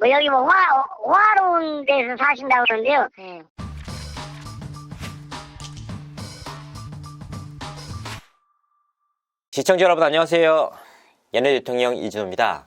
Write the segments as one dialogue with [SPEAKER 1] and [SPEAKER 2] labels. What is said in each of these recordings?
[SPEAKER 1] 뭐 여기 뭐 화, 화로운 데서 사신다고 그러는데요.
[SPEAKER 2] 네.
[SPEAKER 3] 시청자 여러분 안녕하세요. 연예 대통령 이준호입니다.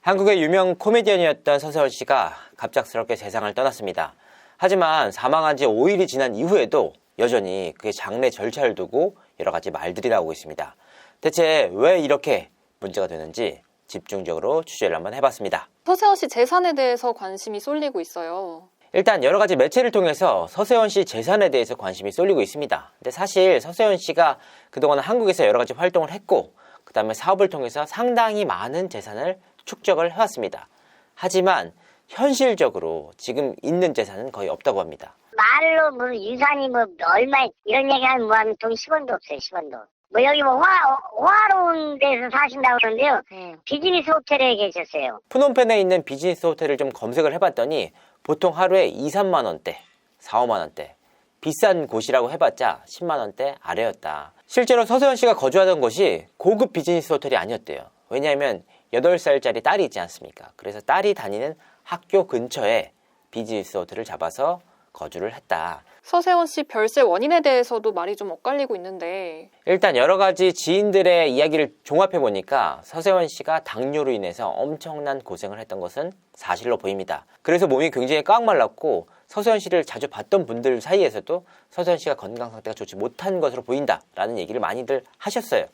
[SPEAKER 3] 한국의 유명 코미디언이었던 서세원 씨가 갑작스럽게 세상을 떠났습니다. 하지만 사망한 지 5일이 지난 이후에도 여전히 그의 장례 절차를 두고 여러 가지 말들이 나오고 있습니다. 대체 왜 이렇게 문제가 되는지 집중적으로 취재를 한번 해봤습니다.
[SPEAKER 2] 서세원 씨 재산에 대해서 관심이 쏠리고 있어요.
[SPEAKER 3] 일단 여러 가지 매체를 통해서 서세원 씨 재산에 대해서 관심이 쏠리고 있습니다. 근데 사실 서세원 씨가 그동안 한국에서 여러 가지 활동을 했고, 그 다음에 사업을 통해서 상당히 많은 재산을 축적을 해왔습니다. 하지만 현실적으로 지금 있는 재산은 거의 없다고 합니다.
[SPEAKER 1] 말로 뭐 유산이 뭐 얼마 이런 얘기하면 뭐하면 돈 10원도 없어요. 10원도. 뭐 여기 뭐 화, 화로운 데서 사신다고 그러는데요.
[SPEAKER 2] 네.
[SPEAKER 1] 비즈니스 호텔에 계셨어요.
[SPEAKER 3] 푸놈펜에 있는 비즈니스 호텔을 좀 검색을 해봤더니 보통 하루에 2, 3만 원대, 4, 5만 원대 비싼 곳이라고 해봤자 10만 원대 아래였다. 실제로 서세원 씨가 거주하던 곳이 고급 비즈니스 호텔이 아니었대요. 왜냐하면 8살짜리 딸이 있지 않습니까? 그래서 딸이 다니는 학교 근처에 비즈니스 호텔을 잡아서 거주를 했다.
[SPEAKER 2] 서세원 씨 별세 원인에 대해서도 말이 좀 엇갈리고 있는데
[SPEAKER 3] 일단 여러 가지 지인들의 이야기를 종합해 보니까 서세원 씨가 당뇨로 인해서 엄청난 고생을 했던 것은 사실로 보입니다. 그래서 몸이 굉장히 꽉 말랐고 서세원 씨를 자주 봤던 분들 사이에서도 서세원 씨가 건강 상태가 좋지 못한 것으로 보인다라는 얘기를 많이들 하셨어요.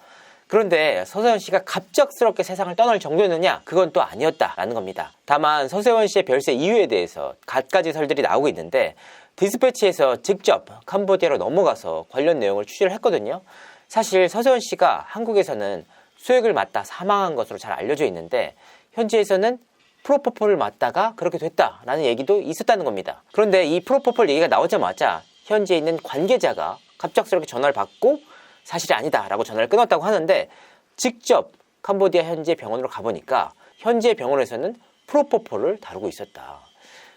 [SPEAKER 3] 그런데 서세원 씨가 갑작스럽게 세상을 떠날 정도였느냐? 그건 또 아니었다라는 겁니다. 다만 서세원 씨의 별세 이유에 대해서 갖가지 설들이 나오고 있는데 디스패치에서 직접 캄보디아로 넘어가서 관련 내용을 취재를 했거든요. 사실 서세원 씨가 한국에서는 수액을 맞다 사망한 것으로 잘 알려져 있는데 현지에서는 프로포폴을 맞다가 그렇게 됐다라는 얘기도 있었다는 겁니다. 그런데 이 프로포폴 얘기가 나오자마자 현지에 있는 관계자가 갑작스럽게 전화를 받고 사실이 아니다라고 전화를 끊었다고 하는데 직접 캄보디아 현지 병원으로 가보니까 현지의 병원에서는 프로포폴을 다루고 있었다.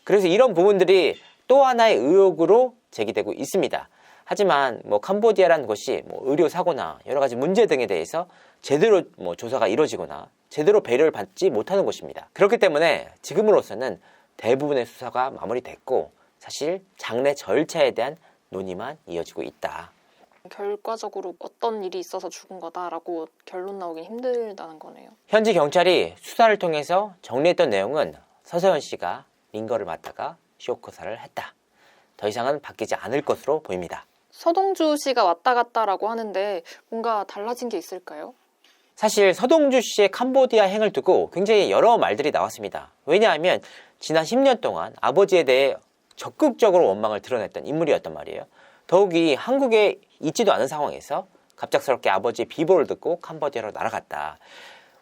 [SPEAKER 3] 그래서 이런 부분들이 또 하나의 의혹으로 제기되고 있습니다. 하지만 뭐 캄보디아라는 곳이 뭐 의료 사고나 여러 가지 문제 등에 대해서 제대로 뭐 조사가 이루어지거나 제대로 배려를 받지 못하는 곳입니다. 그렇기 때문에 지금으로서는 대부분의 수사가 마무리됐고 사실 장례 절차에 대한 논의만 이어지고 있다.
[SPEAKER 2] 결과적으로 어떤 일이 있어서 죽은 거다라고 결론 나오긴 힘들다는 거네요.
[SPEAKER 3] 현지 경찰이 수사를 통해서 정리했던 내용은 서세원 씨가 링거를 맞다가 쇼크사를 했다. 더 이상은 바뀌지 않을 것으로 보입니다.
[SPEAKER 2] 서동주 씨가 왔다 갔다라고 하는데 뭔가 달라진 게 있을까요?
[SPEAKER 3] 사실 서동주 씨의 캄보디아 행을 두고 굉장히 여러 말들이 나왔습니다. 왜냐하면 지난 10년 동안 아버지에 대해 적극적으로 원망을 드러냈던 인물이었단 말이에요. 더욱이 한국에 있지도 않은 상황에서 갑작스럽게 아버지의 비보를 듣고 캄보디아로 날아갔다.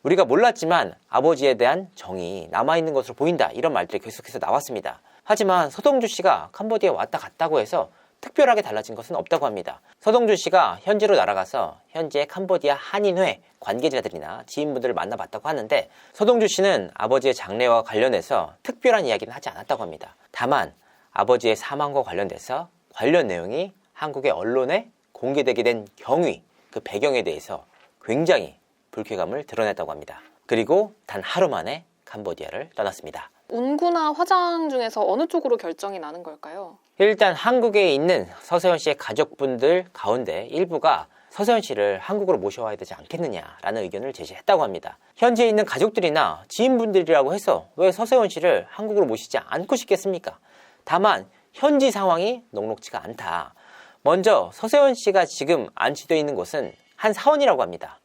[SPEAKER 3] 우리가 몰랐지만 아버지에 대한 정이 남아있는 것으로 보인다. 이런 말들이 계속해서 나왔습니다. 하지만 서동주 씨가 캄보디아에 왔다 갔다고 해서 특별하게 달라진 것은 없다고 합니다. 서동주 씨가 현지로 날아가서 현재 캄보디아 한인회 관계자들이나 지인분들을 만나봤다고 하는데 서동주 씨는 아버지의 장례와 관련해서 특별한 이야기는 하지 않았다고 합니다. 다만 아버지의 사망과 관련돼서 관련 내용이 한국의 언론에 공개되게 된 경위, 그 배경에 대해서 굉장히 불쾌감을 드러냈다고 합니다. 그리고 단 하루 만에 캄보디아를 떠났습니다.
[SPEAKER 2] 운구나 화장 중에서 어느 쪽으로 결정이 나는 걸까요?
[SPEAKER 3] 일단 한국에 있는 서세원 씨의 가족분들 가운데 일부가 서세원 씨를 한국으로 모셔와야 되지 않겠느냐라는 의견을 제시했다고 합니다. 현지에 있는 가족들이나 지인분들이라고 해서 왜 서세원 씨를 한국으로 모시지 않고 싶겠습니까? 다만 현지 상황이 녹록지가 않다. 먼저 서세원 씨가 지금 안치되어 있는 곳은 한 사원이라고 합니다.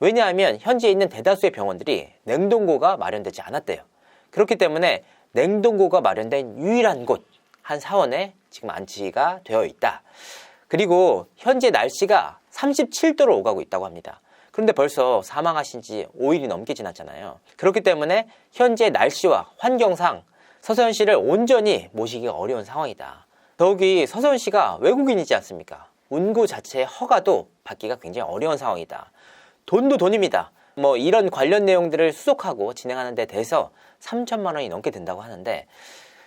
[SPEAKER 3] 왜냐하면 현지에 있는 대다수의 병원들이 냉동고가 마련되지 않았대요. 그렇기 때문에 냉동고가 마련된 유일한 곳, 한 사원에 지금 안치가 되어 있다. 그리고 현재 날씨가 37도로 오가고 있다고 합니다. 그런데 벌써 사망하신 지 5일이 넘게 지났잖아요. 그렇기 때문에 현재 날씨와 환경상 서세원 씨를 온전히 모시기가 어려운 상황이다. 더욱이 서세원 씨가 외국인이지 않습니까? 운구 자체의 허가도 받기가 굉장히 어려운 상황이다. 돈도 돈입니다. 뭐 이런 관련 내용들을 수속하고 진행하는 데 대해서 3천만 원이 넘게 든다고 하는데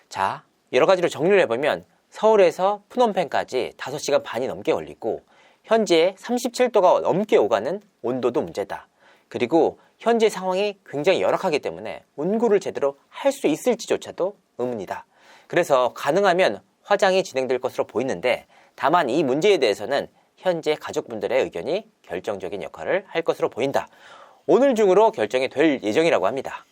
[SPEAKER 3] 자 여러 가지로 정리를 해보면 서울에서 푸놈펜까지 5시간 반이 넘게 걸리고 현재 37도가 넘게 오가는 온도도 문제다. 그리고 현재 상황이 굉장히 열악하기 때문에 운구를 제대로 할 수 있을지조차도 의문이다. 그래서 가능하면 화장이 진행될 것으로 보이는데 다만 이 문제에 대해서는 현재 가족분들의 의견이 결정적인 역할을 할 것으로 보인다. 오늘 중으로 결정이 될 예정이라고 합니다.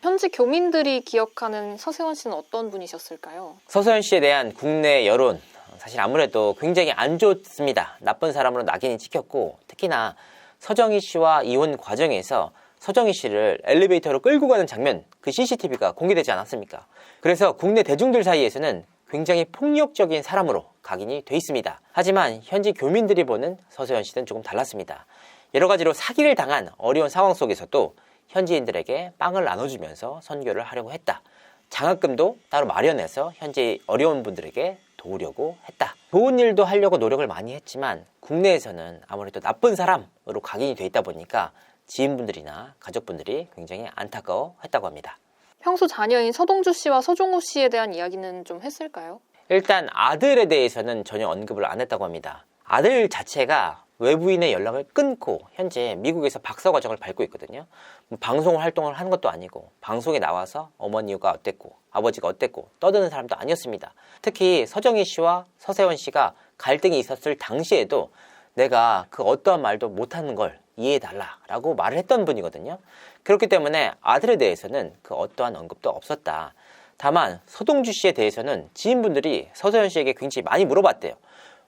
[SPEAKER 2] 현지 교민들이 기억하는 서세원 씨는 어떤 분이셨을까요?
[SPEAKER 3] 서서연 씨에 대한 국내 여론 사실 아무래도 굉장히 안 좋습니다. 나쁜 사람으로 낙인이 찍혔고 특히나 서정희 씨와 이혼 과정에서 서정희 씨를 엘리베이터로 끌고 가는 장면 그 CCTV가 공개되지 않았습니까? 그래서 국내 대중들 사이에서는 굉장히 폭력적인 사람으로 각인이 돼 있습니다. 하지만 현지 교민들이 보는 서서연 씨는 조금 달랐습니다. 여러 가지로 사기를 당한 어려운 상황 속에서도 현지인들에게 빵을 나눠주면서 선교를 하려고 했다. 장학금도 따로 마련해서 현재 어려운 분들에게 도우려고 했다. 좋은 일도 하려고 노력을 많이 했지만 국내에서는 아무래도 나쁜 사람으로 각인이 돼 있다 보니까 지인분들이나 가족분들이 굉장히 안타까워 했다고 합니다.
[SPEAKER 2] 평소 자녀인 서동주 씨와 서종우 씨에 대한 이야기는 좀 했을까요?
[SPEAKER 3] 일단 아들에 대해서는 전혀 언급을 안 했다고 합니다. 아들 자체가 외부인의 연락을 끊고 현재 미국에서 박사 과정을 밟고 있거든요. 뭐 방송 활동을 하는 것도 아니고 방송에 나와서 어머니가 어땠고 아버지가 어땠고 떠드는 사람도 아니었습니다. 특히 서정희 씨와 서세원 씨가 갈등이 있었을 당시에도 내가 그 어떠한 말도 못하는 걸 이해해달라라고 말을 했던 분이거든요. 그렇기 때문에 아들에 대해서는 그 어떠한 언급도 없었다. 다만 서동주 씨에 대해서는 지인분들이 서서연 씨에게 굉장히 많이 물어봤대요.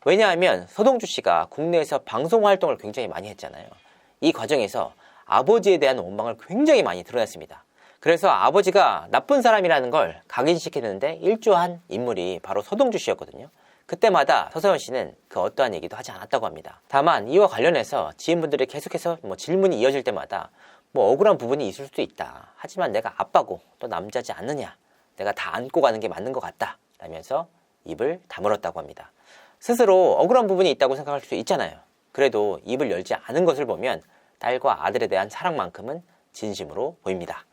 [SPEAKER 3] 왜냐하면 서동주 씨가 국내에서 방송 활동을 굉장히 많이 했잖아요. 이 과정에서 아버지에 대한 원망을 굉장히 많이 드러냈습니다. 그래서 아버지가 나쁜 사람이라는 걸 각인시키는데 일조한 인물이 바로 서동주 씨였거든요. 그때마다 서서연 씨는 그 어떠한 얘기도 하지 않았다고 합니다. 다만 이와 관련해서 지인분들이 계속해서 뭐 질문이 이어질 때마다 뭐 억울한 부분이 있을 수도 있다. 하지만 내가 아빠고 또 남자지 않느냐. 내가 다 안고 가는 게 맞는 것 같다. 라면서 입을 다물었다고 합니다. 스스로 억울한 부분이 있다고 생각할 수 있잖아요. 그래도 입을 열지 않은 것을 보면 딸과 아들에 대한 사랑만큼은 진심으로 보입니다.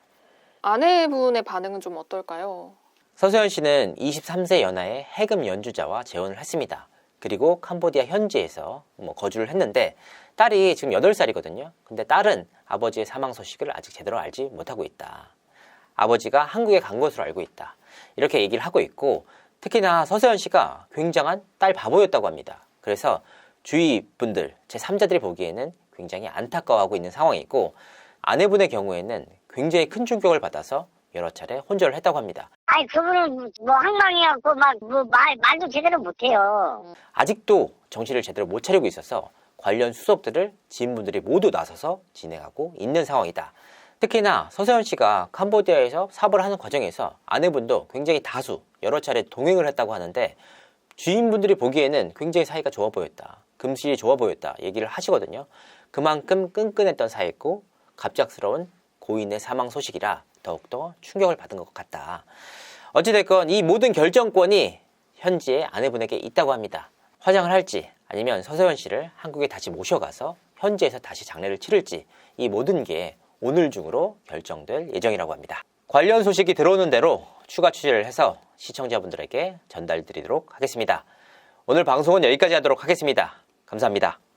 [SPEAKER 2] 아내분의 반응은 좀 어떨까요?
[SPEAKER 3] 서서연 씨는 23세 연하의 해금 연주자와 재혼을 했습니다. 그리고 캄보디아 현지에서 뭐 거주를 했는데 딸이 지금 8살이거든요. 근데 딸은 아버지의 사망 소식을 아직 제대로 알지 못하고 있다. 아버지가 한국에 간 것으로 알고 있다. 이렇게 얘기를 하고 있고 특히나 서서연 씨가 굉장한 딸 바보였다고 합니다. 그래서 주위 분들, 제3자들이 보기에는 굉장히 안타까워하고 있는 상황이고 아내분의 경우에는 굉장히 큰 충격을 받아서 여러 차례 혼절을 했다고 합니다.
[SPEAKER 1] 아니 그분은 뭐 항망해갖고 막뭐말 말도 제대로 못해요.
[SPEAKER 3] 아직도 정신을 제대로 못 차리고 있어서 관련 수습들을 지인분들이 모두 나서서 진행하고 있는 상황이다. 특히나 서세현 씨가 캄보디아에서 사업을 하는 과정에서 아내분도 굉장히 다수 여러 차례 동행을 했다고 하는데 주인분들이 보기에는 굉장히 사이가 좋아 보였다. 금실이 좋아 보였다. 얘기를 하시거든요. 그만큼 끈끈했던 사이였고 갑작스러운 고인의 사망 소식이라 더욱더 충격을 받은 것 같다. 어찌됐건 이 모든 결정권이 현지의 아내분에게 있다고 합니다. 화장을 할지 아니면 서서연 씨를 한국에 다시 모셔가서 현지에서 다시 장례를 치를지 이 모든 게 오늘 중으로 결정될 예정이라고 합니다. 관련 소식이 들어오는 대로 추가 취재를 해서 시청자분들에게 전달드리도록 하겠습니다. 오늘 방송은 여기까지 하도록 하겠습니다. 감사합니다.